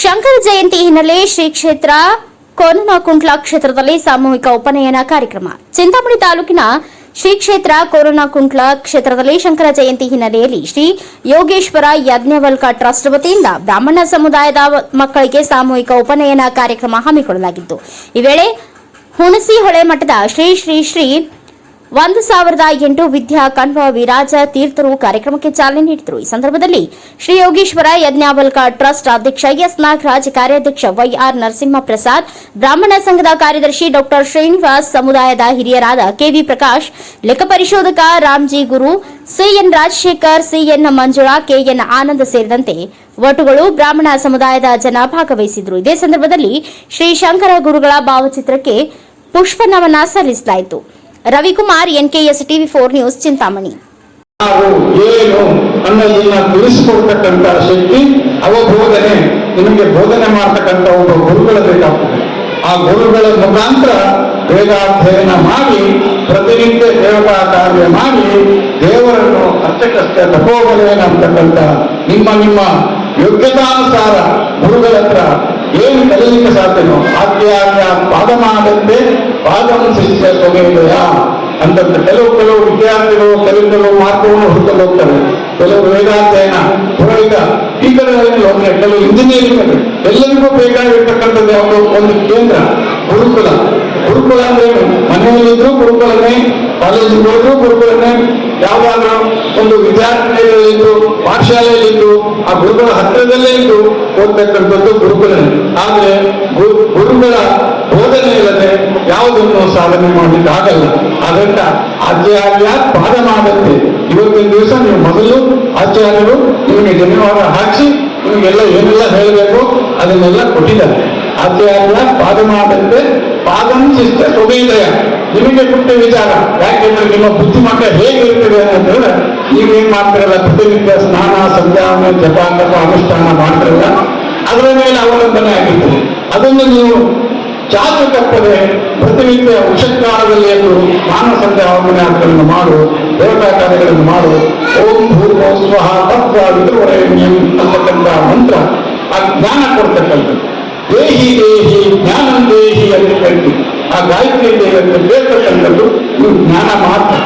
ಶಂಕರ ಜಯಂತಿ ಹಿನ್ನೆಲೆ ಶ್ರೀ ಕ್ಷೇತ್ರ ಕೋನನಕುಂಟ್ಲ ಕ್ಷೇತ್ರದಲ್ಲಿ ಸಾಮೂಹಿಕ ಉಪನಯನ ಕಾರ್ಯಕ್ರಮ. ಚಿಂತಾಮಣಿ ತಾಲೂಕಿನ ಶ್ರೀ ಕ್ಷೇತ್ರ ಕೋರನಕುಂಟ್ಲ ಕ್ಷೇತ್ರದಲ್ಲಿ ಶಂಕರ ಜಯಂತಿ ಹಿನ್ನೆಲೆಯಲ್ಲಿ ಶ್ರೀ ಯೋಗೇಶ್ವರ ಯಜ್ಞವಲ್ಕ ಟ್ರಸ್ಟ್ ವತಿಯಿಂದ ಬ್ರಾಹ್ಮಣ ಸಮುದಾಯದ ಮಕ್ಕಳಿಗೆ ಸಾಮೂಹಿಕ ಉಪನಯನ ಕಾರ್ಯಕ್ರಮ ಹಮ್ಮಿಕೊಳ್ಳಲಾಗಿತ್ತು. ಈ ವೇಳೆ ಹುಣಸಿಹೊಳೆ ಮಠದ ಶ್ರೀ ಶ್ರೀ ಶ್ರೀ ಒಂದು ಸಾವಿರದ ಎಂಟು ವಿದ್ಯಾ ಕಣ್ವ ವಿರಾಜ ತೀರ್ಥರು ಕಾರ್ಯಕ್ರಮಕ್ಕೆ ಚಾಲನೆ ನೀಡಿದರು. ಈ ಸಂದರ್ಭದಲ್ಲಿ ಶ್ರೀ ಯೋಗೀಶ್ವರ ಯಜ್ಞಾವಲ್ಕ ಟ್ರಸ್ಟ್ ಅಧ್ಯಕ್ಷ ಎಸ್ ನಾಗರಾಜ್, ಕಾರ್ಯಾಧ್ಯಕ್ಷ ವೈಆರ್ ನರಸಿಂಹ ಪ್ರಸಾದ್ ಬ್ರಾಹ್ಮಣ ಸಂಘದ ಕಾರ್ಯದರ್ಶಿ ಡಾಕ್ಟರ್ ಶ್ರೀನಿವಾಸ್, ಸಮುದಾಯದ ಹಿರಿಯರಾದ ಕೆವಿ ಪ್ರಕಾಶ್, ಲೆಕ್ಕ ಪರಿಶೋಧಕ Ramji Guru C N Rajashekar C N Manjula K N Anand ಸೇರಿದಂತೆ ಒಟುಗಳು ಬ್ರಾಹ್ಮಣ ಸಮುದಾಯದ ಜನ ಭಾಗವಹಿಸಿದರು ಇದೇ ಸಂದರ್ಭದಲ್ಲಿ ಶ್ರೀ ಶಂಕರ ಗುರುಗಳ ಭಾವಚಿತ್ರಕ್ಕೆ ಪುಷ್ಪನಮನ ಸಲ್ಲಿಸಲಾಯಿತು. Ravikumar, N K S TV four news Chintamani. ಏನು ಅನ್ನೋದನ್ನ ತಿಳಿಸಿಕೊಡ್ತಕ್ಕಂತಹ ಶಕ್ತಿ, ಅವಬೋಧನೆ, ನಿಮಗೆ ಬೋಧನೆ ಮಾಡ್ತಕ್ಕಂಥ ಒಬ್ಬ ಗುರುಗಳ ಬೇಕಾಗ್ತದೆ. ಆ ಗುರುಗಳ ಮುಖಾಂತರ ವೇದಾಧ್ಯಯನ ಮಾಡಿ, ಪ್ರತಿನಿತ್ಯ ದೇವತಾ ಕಾರ್ಯ ಮಾಡಿ, ದೇವರನ್ನು ಅಷ್ಟಕ್ಕಷ್ಟೇ ಅಂತಕ್ಕಂಥ ನಿಮ್ಮ ನಿಮ್ಮ ಯೋಗ್ಯತಾನುಸಾರ ಗುರುಗಳ ಹತ್ರ ಏನು ಕಲಿಯಲಿಕ್ಕೆ ಸಾಧ್ಯನೋ ಆದ್ಯಾಜ್ಞ ಪಾದಂ ಶಿಷ್ಯ ಸ್ವಮೇಧಯ ಅಂತಂದ್ರೆ ಕೆಲವು ಕೆಲವು ವಿದ್ಯಾರ್ಥಿಗಳು ಕೆಲವು ಕೆಲವು ಮಾರ್ಗವನ್ನು ಹುಡುಕಲು ಹೋಗ್ತಾರೆ. ಕೆಲವು ವೇದಾಧ್ಯಯನ ಪುರೋಹಿತ ಈ ಕಡೆಗಳಲ್ಲಿ ಹೋಗ್ತಾರೆ ಕೆಲವು ಇಂಜಿನಿಯರಿಂಗ್ ಎಲ್ಲರಿಗೂ ಬೇಕಾಗಿರ್ತಕ್ಕಂಥದ್ದು ಯಾವುದೋ ಒಂದು ಕೇಂದ್ರ, ಗುರುಕುಲ. ಗುರುಕುಲ ಅಂದ್ರೆ? ಮನೆಯಲ್ಲಿದ್ರು ಗುರುಕುಲನೇ ಕಾಲೇಜಿಗೆ ಹೋದ್ರು ಗುರುಕುಲನೇ, ಯಾವಾಗ ಒಂದು ವಿದ್ಯಾರ್ಥಿಗಳಿದ್ದು ಪಾಠಶಾಲೆಯಲ್ಲಿದ್ದು, ಆ ಗುರುಗಳ ಹತ್ತಿರದಲ್ಲೇ ಇದ್ದು, ಓದ್ತಕ್ಕಂಥದ್ದು ಗುರುಕುಲನೇ ಆದ್ರೆ ಗುರು ಗುರುಗಳ ಬೋಧನೆ ಇಲ್ಲದೆ ಯಾವುದನ್ನು ಸಾಧನೆ ಮಾಡಲಿಕ್ಕೆ ಆಗಲ್ಲ. ಅದರಿಂದ ಆಚಾರ್ಯ ಪಾದ ಮಾಡುತ್ತೆ? ಇವತ್ತಿನ ದಿವಸ ನೀವು ಮೊದಲು ಆಚಾರ್ಯರು ನಿಮಗೆ ಜನಿವಾರ ಹಾಕಿ ನಿಮಗೆಲ್ಲ ಏನೆಲ್ಲ ಹೇಳಬೇಕು ಅದನ್ನೆಲ್ಲ ಕೊಟ್ಟಿದ್ದಾರೆ. ಆಚಾರ್ಯ ಪಾದ ಮಾಡಂತೆ ಪಾದಂ ಶಿಷ್ಟ ಸ್ವಭೇದಯ ನಿಮಗೆ ಕೊಟ್ಟ ವಿಚಾರ. ಯಾಕೆಂದ್ರೆ ನಿಮ್ಮ ಬುದ್ಧಿಮಟ್ಟ ಹೇಗಿರ್ತದೆ ಅಂತ ಹೇಳಿದ್ರೆ ನೀವೇನ್ ಮಾಡ್ತಿರಲ್ಲ ಪ್ರತಿನಿತ್ಯ ಸ್ನಾನ ಸಂಧ್ಯಾವನೆ ಜಪ ಅನುಷ್ಠಾನ ಮಾಡ್ತಿರಲ್ಲ, ಅದರ ಮೇಲೆ ಅವಲಂಬನೆ ಆಗಿರ್ತದೆ. ಅದನ್ನು ನೀವು ಚಾಚು ತಪ್ಪದೆ ಪ್ರತಿನಿತ್ಯ ಉಷಕಾಲದಲ್ಲಿ ಎಂದು ಸಂಧ್ಯಾವನೆ ಮಾಡು, ದೇವತಾ ಕಾರ್ಯಗಳನ್ನು ಮಾಡು. ಓಂ ಭೂರ್ಭೋ ಸ್ವಹ ತತ್ವ ವಿದುವರೆಣ್ಯಂ ಅಂತಕ್ಕಂಥ ಮಂತ್ರ ಆ ಜ್ಞಾನ ಕೊಡ್ತಕ್ಕಂಥದ್ದು. ದೇಹಿ ದೇಹಿ ಜ್ಞಾನಂ ದೇಹಿ ಅಂತ ಹೇಳ್ತೀವಿ. ಆ ಗಾಯತ್ರಿ ದೇವಿ ಅಂತ ಹೇಳ್ತಕ್ಕಂಥದ್ದು ಇದು ಜ್ಞಾನ ಮಾತ್ರ.